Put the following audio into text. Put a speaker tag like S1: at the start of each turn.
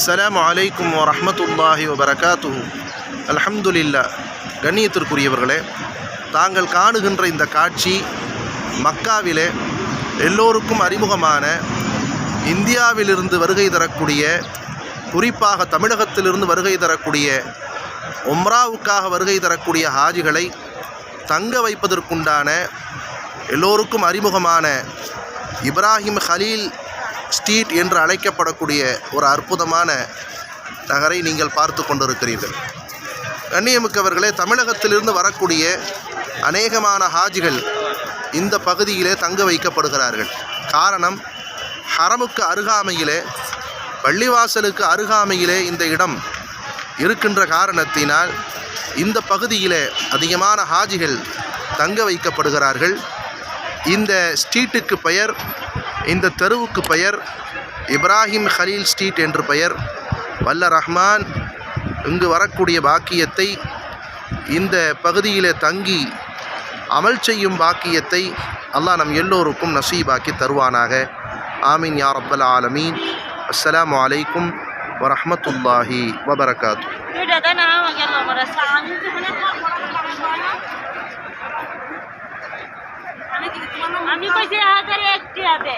S1: அஸ்லாம் அலைக்கும் வரமத்துல்லாஹி வபரகாத்து அல்ஹம்துலில்லா கண்ணியத்திற்குரியவர்களே தாங்கள் காணுகின்ற இந்த காட்சி மக்காவிலே எல்லோருக்கும் அறிமுகமான இந்தியாவிலிருந்து வருகை தரக்கூடிய குறிப்பாக தமிழகத்திலிருந்து வருகை தரக்கூடிய உம்ராவுக்காக வருகை தரக்கூடிய ஹாஜிகளை தங்க வைப்பதற்குண்டான எல்லோருக்கும் அறிமுகமான இப்ராஹிம் ஹலீல் ஸ்ட்ரீட் என்று அழைக்கப்படக்கூடிய ஒரு அற்புதமான நகரை நீங்கள் பார்த்து கொண்டிருக்கிறீர்கள். கண்ணியமிக்கவர்களே தமிழகத்திலிருந்து வரக்கூடிய அநேகமான ஹாஜிகள் இந்த பகுதியிலே தங்க வைக்கப்படுகிறார்கள். காரணம் ஹரமுக்கு அருகாமையிலே பள்ளிவாசலுக்கு அருகாமையிலே இந்த இடம் இருக்கின்ற காரணத்தினால் இந்த பகுதியிலே அதிகமான ஹாஜிகள் தங்க வைக்கப்படுகிறார்கள். இந்த ஸ்ட்ரீட்டுக்கு பெயர் இந்த தெருவுக்கு பெயர் இப்ராஹிம் ஹலீல் ஸ்ட்ரீட் என்று பெயர். வல்ல ரஹ்மான் இங்கு வரக்கூடிய பாக்கியத்தை இந்த பகுதியில் தங்கி அமல் செய்யும் பாக்கியத்தை அல்லாஹ் நம் எல்லோருக்கும் நசீபாக்கி தருவானாக. ஆமீன் யா ரப்பல் ஆலமீன். அஸ்லாம் வலைக்கும் வரமத்துல்லாஹி வபரகாத்து
S2: কইছে হাজারে একটি হবে